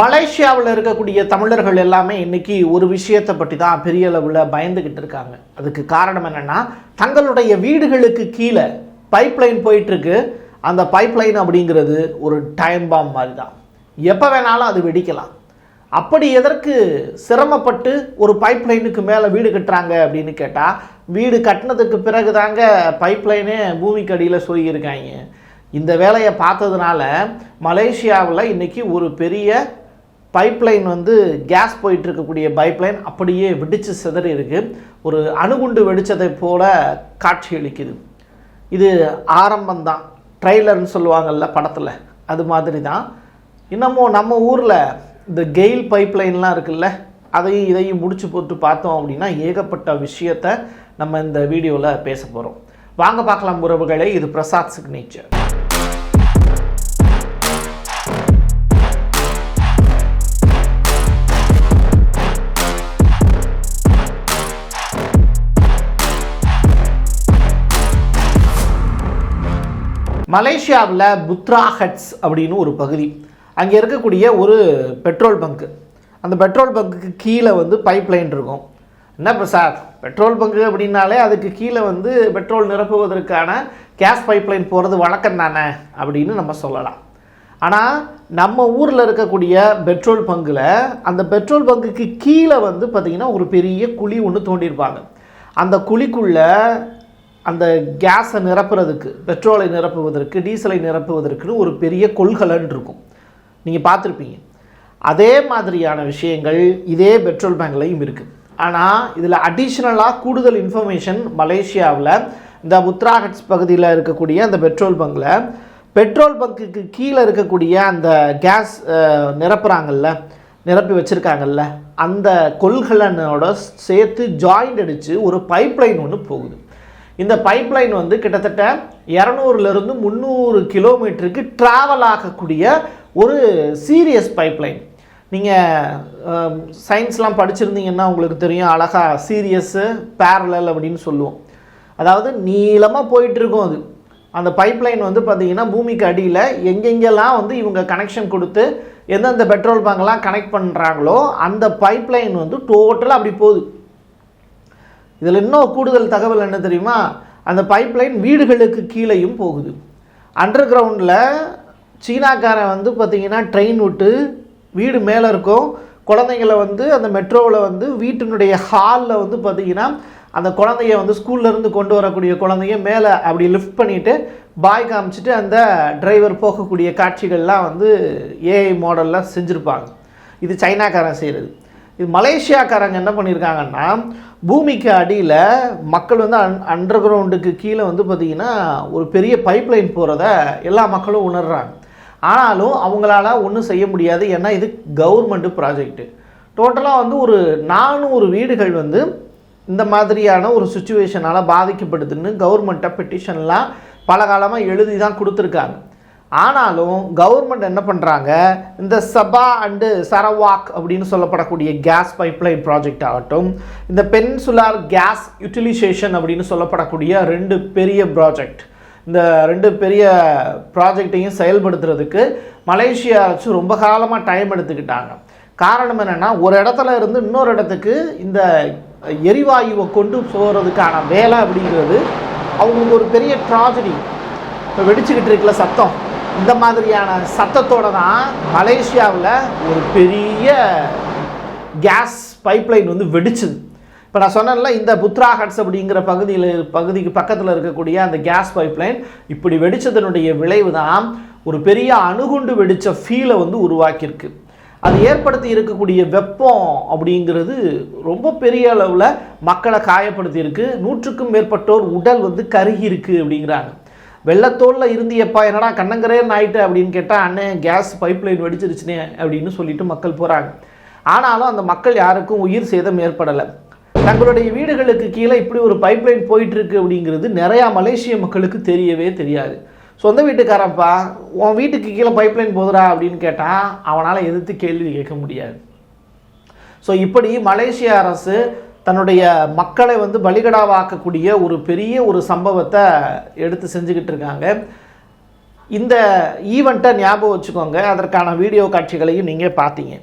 மலேசியாவில் இருக்கக்கூடிய தமிழர்கள் எல்லாமே இன்றைக்கி ஒரு விஷயத்தை பற்றி தான் பெரிய அளவில் பயந்துக்கிட்டு இருக்காங்க. அதுக்கு காரணம் என்னன்னா தங்களுடைய வீடுகளுக்கு கீழே பைப்லைன் போயிட்டுருக்கு. அந்த பைப்லைன் அப்படிங்கிறது ஒரு டைம் பாம் மாதிரி தான் எப்போ வேணாலும் அது வெடிக்கலாம். அப்படி எதற்கு சிரமப்பட்டு ஒரு பைப்லைனுக்கு மேலே வீடு கட்டுறாங்க அப்படின்னு கேட்டால் வீடு கட்டினதுக்கு பிறகு தாங்க பைப்லைனே பூமிக்கு அடியில் சொல்லியிருக்காங்க இந்த வேலையை பார்த்ததுனால மலேசியாவில் இன்றைக்கி ஒரு பெரிய பைப்லைன் வந்து கேஸ் போயிட்டு இருக்கக்கூடிய பைப்லைன் அப்படியே வெடிச்சு சிதறி இருக்கு. ஒரு அணுகுண்டு வெடித்ததை போல காட்சி அளிக்குது. இது ஆரம்பம்தான். ட்ரெய்லர்னு சொல்லுவாங்கல்ல படத்தில். அது மாதிரி தான் இன்னமும் நம்ம ஊரில் இந்த கெயில் பைப்லைன்லாம் இருக்குல்ல அதையும் இதையும் முடிச்சு போட்டு பார்த்தோம் அப்படின்னா ஏகப்பட்ட விஷயத்த நம்ம இந்த வீடியோவில் பேச போகிறோம் வாங்க பார்க்கலாம் உறவுகளே இது பிரசாத் சிக்னேச்சர். மலேசியாவில் புத்ரா ஹட்ஸ் அப்படின்னு ஒரு பகுதி. அங்கே இருக்கக்கூடிய ஒரு பெட்ரோல் பங்க்கு அந்த பெட்ரோல் பங்க்குக்கு கீழே வந்து பைப் லைன் இருக்கும். என்ன பிரசாத் பெட்ரோல் பங்கு அப்படின்னாலே அதுக்கு கீழே வந்து பெட்ரோல் நிரப்புவதற்கான கேஸ் பைப் லைன் போகிறது வழக்கம் தானே அப்படின்னு நம்ம சொல்லலாம். ஆனால் நம்ம ஊரில் இருக்கக்கூடிய பெட்ரோல் பங்கில் அந்த பெட்ரோல் பங்குக்கு கீழே வந்து பார்த்திங்கன்னா ஒரு பெரிய குழி ஒன்று தோண்டியிருப்பாங்க. அந்த குழிக்குள்ளே அந்த கேஸை நிரப்புறதுக்கு பெட்ரோலை நிரப்புவதற்கு டீசலை நிரப்புவதற்குன்னு ஒரு பெரிய கொள்கலன் இருக்கும் நீங்கள் பார்த்துருப்பீங்க. அதே மாதிரியான விஷயங்கள் இதே பெட்ரோல் பேங்க்லையும் இருக்குது ஆனால் இதில் அடிஷ்னலாக கூடுதல் இன்ஃபர்மேஷன் மலேசியாவில் இந்த உத்ராகட்ஸ் பகுதியில் இருக்கக்கூடிய அந்த பெட்ரோல் பங்கில் பெட்ரோல் பங்குக்கு கீழே இருக்கக்கூடிய அந்த கேஸ் நிரப்புறாங்கல்ல நிரப்பி வச்சுருக்காங்கல்ல அந்த கொள்கலனோட சேர்த்து ஜாயிண்ட் அடித்து ஒரு பைப்லைன் ஒன்று போகுது. இந்த பைப்லைன் வந்து கிட்டத்தட்ட இரநூறுலேருந்து முந்நூறு கிலோமீட்டருக்கு ட்ராவல் ஆகக்கூடிய ஒரு சீரியஸ் பைப்லைன் நீங்கள் சயின்ஸ்லாம் படிச்சிருந்தீங்கன்னா உங்களுக்கு தெரியும் அழகாக சீரியஸு பேரலல் அப்படின்னு சொல்லுவோம். அதாவது நீளமாக போயிட்டுருக்கும் அது. அந்த பைப்லைன் வந்து பார்த்தீங்கன்னா பூமிக்கு அடியில் எங்கெங்கெல்லாம் வந்து இவங்க கனெக்ஷன் கொடுத்து எந்தெந்த பெட்ரோல் பங்க்லாம் கனெக்ட் பண்ணுறாங்களோ அந்த பைப்லைன் வந்து டோட்டலாக அப்படி போகுது. இதில் இன்னும் கூடுதல் தகவல் என்ன தெரியுமா? அந்த பைப்லைன் வீடுகளுக்கு கீழேயும் போகுது. அண்டர் கிரவுண்டில் சீனாக்காரன் வந்து பார்த்திங்கன்னா ட்ரெயின் விட்டு வீடு மேலே இருக்கும். குழந்தைங்கள வந்து அந்த மெட்ரோவில் வந்து வீட்டினுடைய ஹாலில் வந்து பார்த்திங்கன்னா அந்த குழந்தைய வந்து ஸ்கூல்லேருந்து கொண்டு வரக்கூடிய குழந்தைய மேலே அப்படி லிஃப்ட் பண்ணிவிட்டு பாய் காமிச்சிட்டு அந்த டிரைவர் போகக்கூடிய காட்சிகள்லாம் வந்து ஏஐ மாடலில் செஞ்சுருப்பாங்க. இது சைனாக்காரன் செய்கிறது இது மலேசியாக்காரங்க என்ன பண்ணியிருக்காங்கன்னா பூமிக்கு அடியில் மக்கள் வந்து அன் அண்டர் கிரவுண்டுக்கு கீழே வந்து பார்த்திங்கன்னா ஒரு பெரிய பைப்லைன் போகிறத எல்லா மக்களும் உணர்கிறாங்க ஆனாலும் அவங்களால ஒன்றும் செய்ய முடியாது. ஏன்னா இது கவர்மெண்ட்டு ப்ராஜெக்ட்டு டோட்டலாக வந்து ஒரு நானூறு வீடுகள் வந்து இந்த மாதிரியான ஒரு சுச்சுவேஷனால் பாதிக்கப்படுதுன்னு கவர்மெண்ட்டை பெட்டிஷன்லாம் பல காலமாக எழுதி தான் கொடுத்துருக்காங்க. ஆனாலும் கவர்மெண்ட் என்ன பண்ணுறாங்க இந்த சபா அண்டு சரவாக் அப்படின்னு சொல்லப்படக்கூடிய கேஸ் பைப்லைன் ப்ராஜெக்ட் ஆகட்டும் இந்த பென்சுலார் கேஸ் யூட்டிலைசேஷன் அப்படின்னு சொல்லப்படக்கூடிய ரெண்டு பெரிய ப்ராஜெக்ட் இந்த ரெண்டு பெரிய ப்ராஜெக்டையும் செயல்படுத்துறதுக்கு மலேசியா வச்சு ரொம்ப காலமாக டைம் எடுத்துக்கிட்டாங்க. காரணம் என்னென்னா ஒரு இடத்துல இருந்து இன்னொரு இடத்துக்கு இந்த எரிவாயுவை கொண்டு போகிறதுக்கான வேலை அப்படிங்கிறது அவங்களுக்கு ஒரு பெரிய ட்ராஜடி இப்போ வெடிச்சுக்கிட்டு இருக்கல சத்தம். இந்த மாதிரியான சத்தத்தோடு தான் மலேசியாவில் ஒரு பெரிய கேஸ் பைப்லைன் வந்து வெடிச்சுது. இப்போ நான் சொன்னேன்ல இந்த புத்ராஹட்ஸ் அப்படிங்கிற பகுதியில் பகுதிக்கு பக்கத்தில் இருக்கக்கூடிய அந்த கேஸ் பைப்லைன் இப்படி வெடித்ததனுடைய விளைவு தான் ஒரு பெரிய அணுகுண்டு வெடித்த ஃபீலை வந்து உருவாக்கியிருக்கு. அது ஏற்படுத்தி இருக்கக்கூடிய வெப்பம் அப்படிங்கிறது ரொம்ப பெரிய அளவில் மக்களை காயப்படுத்தியிருக்கு. நூற்றுக்கும் மேற்பட்டோர் உடல் வந்து கருகி இருக்குது அப்படிங்கிறாங்க. வெள்ளத்தோலில் இருந்தியப்பா என்னடா கண்ணங்கரேன்னு ஆயிட்டு அப்படின்னு கேட்டால் அண்ணே கேஸ் பைப்லைன் வெடிச்சிருச்சுனே அப்படின்னு சொல்லிட்டு மக்கள் போகிறாங்க ஆனாலும் அந்த மக்கள் யாருக்கும் உயிர் சேதம் ஏற்படலை. தங்களுடைய வீடுகளுக்கு கீழே இப்படி ஒரு பைப்லைன் லைன் போயிட்டுருக்கு அப்படிங்கிறது நிறையா மலேசிய மக்களுக்கு தெரியவே தெரியாது. சொந்த வீட்டுக்காரப்பா உன் வீட்டுக்கு கீழே பைப்லைன் போதுடா அப்படின்னு கேட்டால் அவனால் எதிர்த்து கேள்வி கேட்க முடியாது. ஸோ இப்படி மலேசிய அரசு தன்னுடைய மக்களை வந்து பலிகடாவாக்கக்கூடிய ஒரு பெரிய ஒரு சம்பவத்தை எடுத்து செஞ்சுக்கிட்டு இருக்காங்க. இந்த ஈவெண்ட்டை ஞாபகம் வச்சுக்கோங்க. அதற்கான வீடியோ காட்சிகளையும் நீங்கள் பார்த்தீங்க.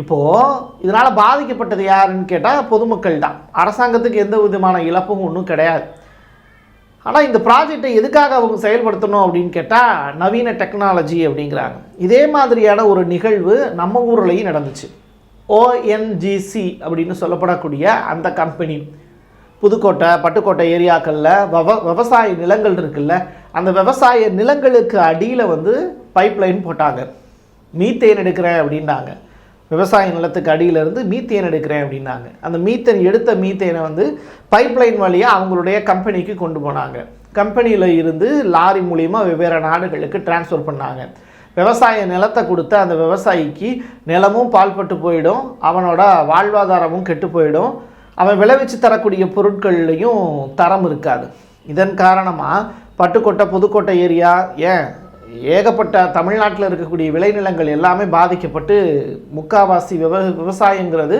இப்போது இதனால் பாதிக்கப்பட்டது யாருன்னு கேட்டால் பொதுமக்கள் தான். அரசாங்கத்துக்கு எந்த விதமான இழப்பும் ஒன்றும் கிடையாது. ஆனால் இந்த ப்ராஜெக்டை எதுக்காக அவங்க செயல்படுத்தணும் அப்படின்னு கேட்டால் நவீன டெக்னாலஜி அப்படிங்கிறாங்க. இதே மாதிரியான ஒரு நிகழ்வு நம்ம ஊர்லேயும் நடந்துச்சு. ஓஎன்ஜிசி அப்படின்னு சொல்லப்படக்கூடிய அந்த கம்பெனி புதுக்கோட்டை பட்டுக்கோட்டை ஏரியாக்களில் வவ விவசாய நிலங்கள் இருக்குல்ல அந்த விவசாய நிலங்களுக்கு அடியில் வந்து பைப்லைன் போட்டாங்க. மீத்தேன் எடுக்கிறேன் அப்படின்னாங்க. விவசாய நிலத்துக்கு அடியிலேருந்து மீத்தேன் எடுக்கிறேன் அப்படின்னாங்க. அந்த மீத்தேன் எடுத்த மீத்தேனை வந்து பைப் லைன் வழியாக அவங்களுடைய கம்பெனிக்கு கொண்டு போனாங்க. கம்பெனியில் இருந்து லாரி மூலியமாக வெவ்வேறு நாடுகளுக்கு டிரான்ஸ்ஃபர் பண்ணாங்க. விவசாய நிலத்தை கொடுத்த அந்த விவசாயிக்கு நிலமும் பால்பட்டு போயிடும் அவனோட வாழ்வாதாரமும் கெட்டு போயிடும். அவன் விளைவிச்சு தரக்கூடிய பொருட்கள்லையும் தரம் இருக்காது. இதன் காரணமாக பட்டுக்கோட்டை புதுக்கோட்டை ஏரியா ஏன்? ஏகப்பட்ட தமிழ்நாட்டில் இருக்கக்கூடிய விளைநிலங்கள் எல்லாமே பாதிக்கப்பட்டு முக்காவாசி விவ விவசாயங்கிறது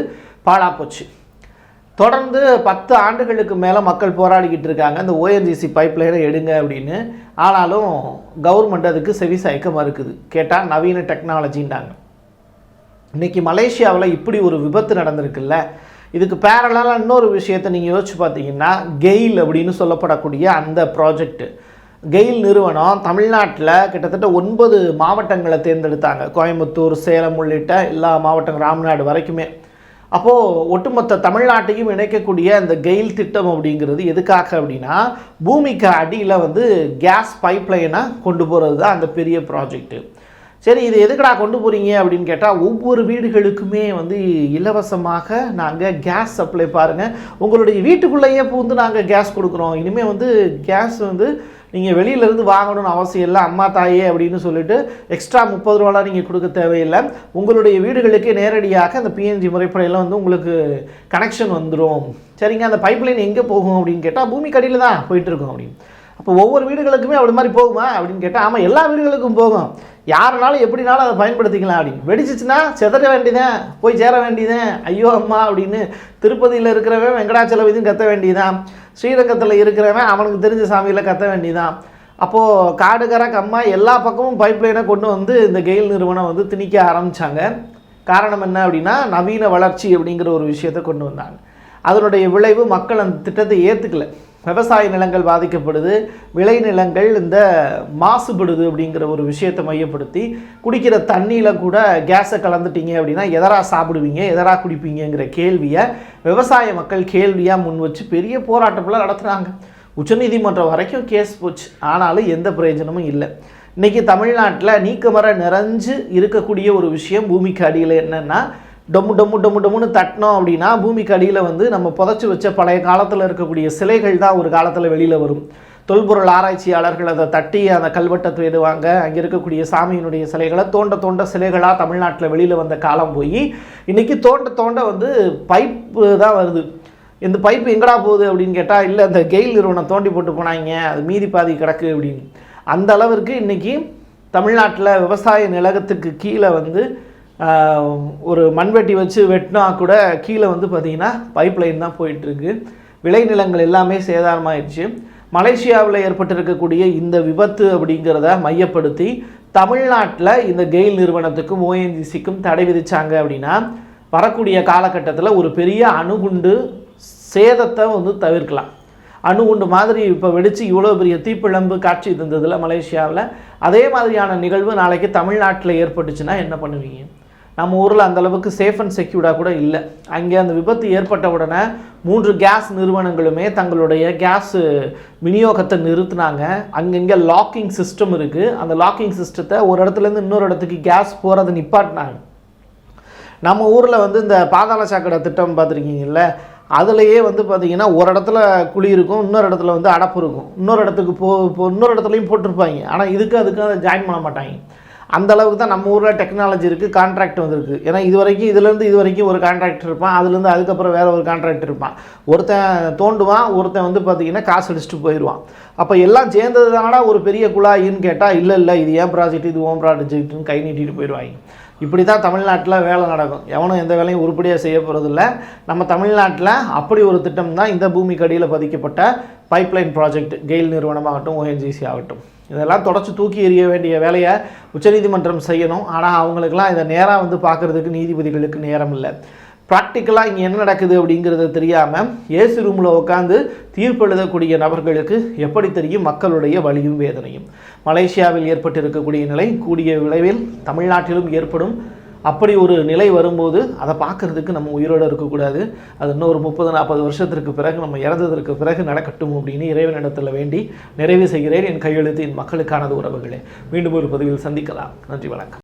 பாழாப்போச்சு தொடர்ந்து பத்து ஆண்டுகளுக்கு மேலே மக்கள் போராடிக்கிட்டு இருக்காங்க. இந்த ஓஎன்ஜிசி பைப்லைனை எடுங்க அப்படின்னு. ஆனாலும் கவர்மெண்ட் அதுக்கு செவி சாய்க்க மறுக்குது. கேட்டால் நவீன டெக்னாலஜின்றாங்க இன்றைக்கி மலேசியாவில் இப்படி ஒரு விபத்து நடந்திருக்குல்ல. இதுக்கு பேரலாக இன்னொரு விஷயத்தை நீங்கள் யோசிச்சு பார்த்தீங்கன்னா கெயில் அப்படின்னு சொல்லப்படக்கூடிய அந்த ப்ராஜெக்ட்டு கெயில் நிறுவனம் தமிழ்நாட்டில் கிட்டத்தட்ட ஒன்பது மாவட்டங்களை தேர்ந்தெடுத்தாங்க. கோயம்புத்தூர் சேலம் உள்ளிட்ட எல்லா மாவட்டங்கள் ராம்நாடு வரைக்குமே. அப்போது ஒட்டுமொத்த தமிழ்நாட்டையும் இணைக்கக்கூடிய அந்த கெயில் திட்டம் அப்படிங்கிறது எதுக்காக அப்படின்னா பூமிக்கு அடியில் வந்து கேஸ் பைப்லைனை கொண்டு போகிறது தான் அந்த பெரிய ப்ராஜெக்ட்டு சரி இது எதுக்குடா கொண்டு போகிறீங்க அப்படின்னு கேட்டால் ஒவ்வொரு வீடுகளுக்குமே வந்து இலவசமாக நாங்கள் கேஸ் சப்ளை பாருங்கள் உங்களுடைய வீட்டுக்குள்ளேயே பூந்து நாங்கள் கேஸ் கொடுக்குறோம். இனிமேல் வந்து கேஸ் வந்து நீங்கள் வெளியிலேருந்து வாங்கணும்னு அவசியம் இல்லை அம்மா தாயே அப்படின்னு சொல்லிட்டு எக்ஸ்ட்ரா முப்பது ரூபாலாம் நீங்கள் கொடுக்க தேவையில்லை. உங்களுடைய வீடுகளுக்கு நேரடியாக அந்த பிஎன்ஜி முறைப்படையில் வந்து உங்களுக்கு கனெக்ஷன் வந்துடும் சரிங்க அந்த பைப்லைன் எங்கே போகும் அப்படின்னு கேட்டால் பூமிக்கு அடியில் தான் போயிட்டுருக்கோம் அப்படின்னு. அப்போ ஒவ்வொரு வீடுகளுக்குமே அப்படி மாதிரி போகுமா அப்படின்னு கேட்டால் ஆமாம் எல்லா வீடுகளுக்கும் போகும். யாருனாலும் எப்படினாலும் அதை பயன்படுத்திக்கலாம் அப்படின்னு. வெடிச்சிச்சுன்னா செதற வேண்டியதான் போய் சேர வேண்டியதான் ஐயோ அம்மா அப்படின்னு திருப்பதியில் இருக்கிறவன் வெங்கடாச்சல இதுவும் கத்த வேண்டியதான் ஸ்ரீரங்கத்தில் இருக்கிறவன் அவனுக்கு தெரிஞ்ச சாமியில் கத்த வேண்டியதான் அப்போது காடுகர கம்மா எல்லா பக்கமும் பைப்லைனை கொண்டு வந்து இந்த கெயில் நிறுவனம் வந்து திணிக்க ஆரம்பித்தாங்க காரணம் என்ன அப்படின்னா நவீன வளர்ச்சி அப்படிங்கிற ஒரு விஷயத்தை கொண்டு வந்தாங்க. அதனுடைய விளைவு மக்கள் அந்த திட்டத்தை ஏற்றுக்கல விவசாய நிலங்கள் பாதிக்கப்படுது விளைநிலங்கள் இந்த மாசுபடுது அப்படிங்கிற ஒரு விஷயத்தை மையப்படுத்தி குடிக்கிற தண்ணியில் கூட கேஸை கலந்துட்டீங்க அப்படின்னா எதரா சாப்பிடுவீங்க எதரா குடிப்பீங்கங்கிற கேள்வியை விவசாய மக்கள் கேள்வியாக முன் வச்சு பெரிய போராட்டம்லாம் நடத்துகிறாங்க உச்சநீதிமன்றம் வரைக்கும் கேஸ் போச்சு. ஆனாலும் எந்த பிரயோஜனமும் இல்லை. இன்றைக்கி தமிழ்நாட்டில் நீக்கமர நிறைஞ்சு இருக்கக்கூடிய ஒரு விஷயம் பூமிக்கு அடியில் என்னென்னா டொம்மு டொம்மு டொம்மு டொம்முன்னு தட்டினோம் அப்படின்னா பூமிக்கு அடியில் வந்து நம்ம புதைச்சி வச்ச பழைய காலத்தில் இருக்கக்கூடிய சிலைகள் தான் ஒரு காலத்தில் வெளியில் வரும். தொல்பொருள் ஆராய்ச்சியாளர்கள் அதை தட்டி அந்த கல்வெட்டை தேடுவாங்க அங்கே இருக்கக்கூடிய சாமியினுடைய சிலைகளை தோண்ட தோண்ட சிலைகளாக தமிழ்நாட்டில் வெளியில் வந்த காலம் போய் இன்றைக்கி தோண்ட தோண்ட வந்து பைப்பு தான் வருது. இந்த பைப்பு எங்கடா போகுது அப்படின்னு கேட்டால் இல்லை இந்த கெயில் நிறுவனம் தோண்டி போட்டு போனாங்க அது மீதி பாதி கிடக்கு அப்படின்னு. அந்த அளவிற்கு இன்றைக்கி தமிழ்நாட்டில் விவசாய நிலகத்துக்கு கீழே வந்து ஒரு மண்வெட்டி வச்சு வெட்டினா கூட கீழே வந்து பார்த்திங்கன்னா பைப் லைன் தான் போயிட்டுருக்கு. விளைநிலங்கள் எல்லாமே சேதாரமாயிடுச்சு மலேசியாவில் ஏற்பட்டிருக்கக்கூடிய இந்த விபத்து அப்படிங்கிறத மையப்படுத்தி தமிழ்நாட்டில் இந்த கெயில் நிறுவனத்துக்கும் ஓஎன்ஜிசிக்கும் தடை விதித்தாங்க அப்படின்னா வரக்கூடிய காலகட்டத்தில் ஒரு பெரிய அணுகுண்டு சேதத்தை வந்து தவிர்க்கலாம். அணுகுண்டு மாதிரி இப்போ வெடித்து இவ்வளோ பெரிய தீப்பிழம்பு காட்சி தந்ததில் மலேசியாவில். அதே மாதிரியான நிகழ்வு நாளைக்கு தமிழ்நாட்டில் ஏற்பட்டுச்சுன்னா என்ன பண்ணுவீங்க? நம்ம ஊரில் அந்தளவுக்கு சேஃப் அண்ட் செக்யூர்டாக கூட இல்லை. அங்கே அந்த விபத்து ஏற்பட்ட உடனே மூன்று கேஸ் நிறுவனங்களுமே தங்களுடைய கேஸ் விநியோகத்தை நிறுத்தினாங்க. அங்கங்கே லாக்கிங் சிஸ்டம் இருக்குது அந்த லாக்கிங் சிஸ்டத்தை ஒரு இடத்துலேருந்து இன்னொரு இடத்துக்கு கேஸ் போகிறத நிப்பாட்டினாங்க. நம்ம ஊரில் வந்து இந்த பாதாள சாக்கடை திட்டம் பார்த்துருக்கீங்கல்ல அதுலேயே வந்து பார்த்திங்கன்னா ஒரு இடத்துல குழி இருக்கும் இன்னொரு இடத்துல வந்து அடப்பு இருக்கும். இன்னொரு இடத்துக்கு போ போ- இன்னொரு இடத்துலையும் போட்டிருப்பாங்க. ஆனால் இதுக்கு அதுக்கு அதை ஜாயின் பண்ண மாட்டாங்க. அந்த அளவுக்கு தான் நம்ம ஊரில் டெக்னாலஜி இருக்குது கான்ட்ராக்ட் வந்திருக்கு. ஏன்னா இது வரைக்கும் இதுலேருந்து இது வரைக்கும் ஒரு கான்ட்ராக்ட் இருப்பான் அதுலேருந்து அதுக்கப்புறம் வேறு ஒரு கான்ட்ராக்ட் இருப்பான். ஒருத்தன் தோண்டுவான் ஒருத்தன் வந்து பார்த்தீங்கன்னா காசு அடிச்சுட்டு போயிடுவான் அப்போ எல்லாம் சேர்ந்தது தானடா ஒரு பெரிய குழாயின்னு கேட்டால் இல்லை இல்லை இது ஏன் ப்ராஜெக்ட் இது ஓம் ப்ராஜெக்ட்னு கை நீட்டிட்டு போயிடுவாங்க இப்படி தான் தமிழ்நாட்டில் வேலை நடக்கும். எவனும் எந்த வேலையும் உருப்படியாக செய்ய போகிறதில்ல நம்ம தமிழ்நாட்டில் அப்படி ஒரு திட்டம் தான் இந்த பூமிக்கு அடியில் பதிக்கப்பட்ட பைப்லைன் ப்ராஜெக்ட் கெயில் நிறுவனமாகட்டும் ஓஎன்ஜிசி ஆகட்டும். இதெல்லாம் தொடச்சி தூக்கி எறிய வேண்டிய வேலையை உச்சநீதிமன்றம் செய்யணும். ஆனால் அவங்களுக்கெல்லாம் இதை நேராக வந்து பார்க்குறதுக்கு நீதிபதிகளுக்கு நேரம் இல்லை ப்ராக்டிக்கலாக இங்கே என்ன நடக்குது அப்படிங்கிறது தெரியாமல் ஏசி ரூமில் உட்காந்து தீர்ப்பு எழுதக்கூடிய நபர்களுக்கு எப்படி தெரியும்? மக்களுடைய வலியும் வேதனையும். மலேசியாவில் ஏற்பட்டிருக்கக்கூடிய நிலை கூடிய விளைவில் தமிழ்நாட்டிலும் ஏற்படும். அப்படி ஒரு நிலை வரும்போது அதை பார்க்கறதுக்கு நம்ம உயிரோடு இருக்கக்கூடாது. அது இன்னும் ஒரு முப்பது நாற்பது வருஷத்திற்கு பிறகு நம்ம இறந்ததற்கு பிறகு நடக்கட்டும் அப்படின்னு இறைவனிடத்தில் வேண்டி நிறைவு செய்கிறேன். என் கையெழுத்து என் மக்களுக்கானது உறவுகளே. மீண்டும் ஒரு பதிவில் சந்திக்கலாம். நன்றி வணக்கம்.